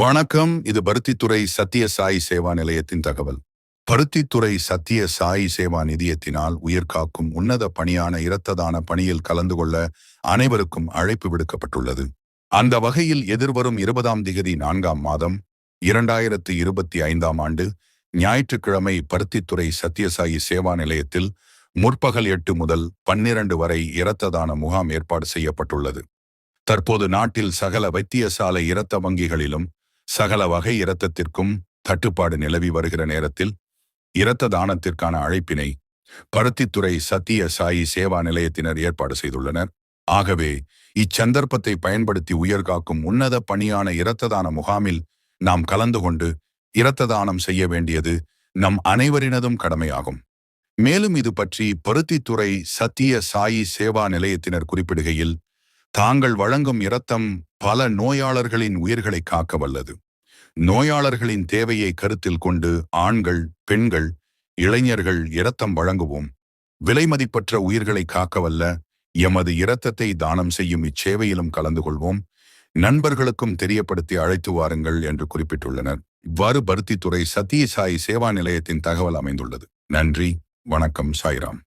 வணக்கம். இது பருத்தித்துறை சத்திய சாய் சேவா நிலையத்தின் தகவல். பருத்தித்துறை சத்திய சாய் சேவா நிதியத்தினால் உயிர் காக்கும் உன்னத பணியான இரத்ததான பணியில் கலந்து கொள்ள அனைவருக்கும் அழைப்பு விடுக்கப்பட்டுள்ளது. அந்த வகையில் எதிர்வரும் இருபதாம் திகதி நான்காம் மாதம் இரண்டாயிரத்து இருபத்தி ஐந்தாம் ஆண்டு ஞாயிற்றுக்கிழமை பருத்தித்துறை சத்தியசாயி சேவா நிலையத்தில் முற்பகல் எட்டு முதல் பன்னிரண்டு வரை இரத்ததான முகாம் ஏற்பாடு செய்யப்பட்டுள்ளது. தற்போது நாட்டில் சகல வைத்தியசாலை இரத்த வங்கிகளிலும் சகல வகை இரத்தத்திற்கும் தட்டுப்பாடு நிலவி வருகிற நேரத்தில் இரத்த தானத்திற்கான அழைப்பினை பருத்தித்துறை சத்திய சாயி சேவா நிலையத்தினர் ஏற்பாடு செய்துள்ளனர். ஆகவே இச்சந்தர்ப்பத்தை பயன்படுத்தி உயர்காக்கும் உன்னத பணியான இரத்ததான முகாமில் நாம் கலந்து கொண்டு இரத்த தானம் செய்ய வேண்டியது நம் அனைவரினதும் கடமையாகும். மேலும் இது பற்றி பருத்தித்துறை சத்திய சாயி சேவா நிலையத்தினர் குறிப்பிடுகையில் தாங்கள் வழங்கும் இரத்தம் பல நோயாளர்களின் உயிர்களை காக்க வல்லது. நோயாளர்களின் தேவையை கருத்தில் கொண்டு ஆண்கள் பெண்கள் இளைஞர்கள் இரத்தம் வழங்குவோம். விலைமதிப்பற்ற உயிர்களை காக்கவல்ல எமது இரத்தத்தை தானம் செய்யும் இச்சேவையிலும் கலந்து கொள்வோம். நண்பர்களுக்கும் தெரியப்படுத்தி அழைத்து வாருங்கள் என்று குறிப்பிட்டுள்ளனர். இவ்வாறு பருத்தித்துறை சத்தியசாயி சேவா நிலையத்தின் தகவல் அமைந்துள்ளது. நன்றி வணக்கம் சாய்ராம்.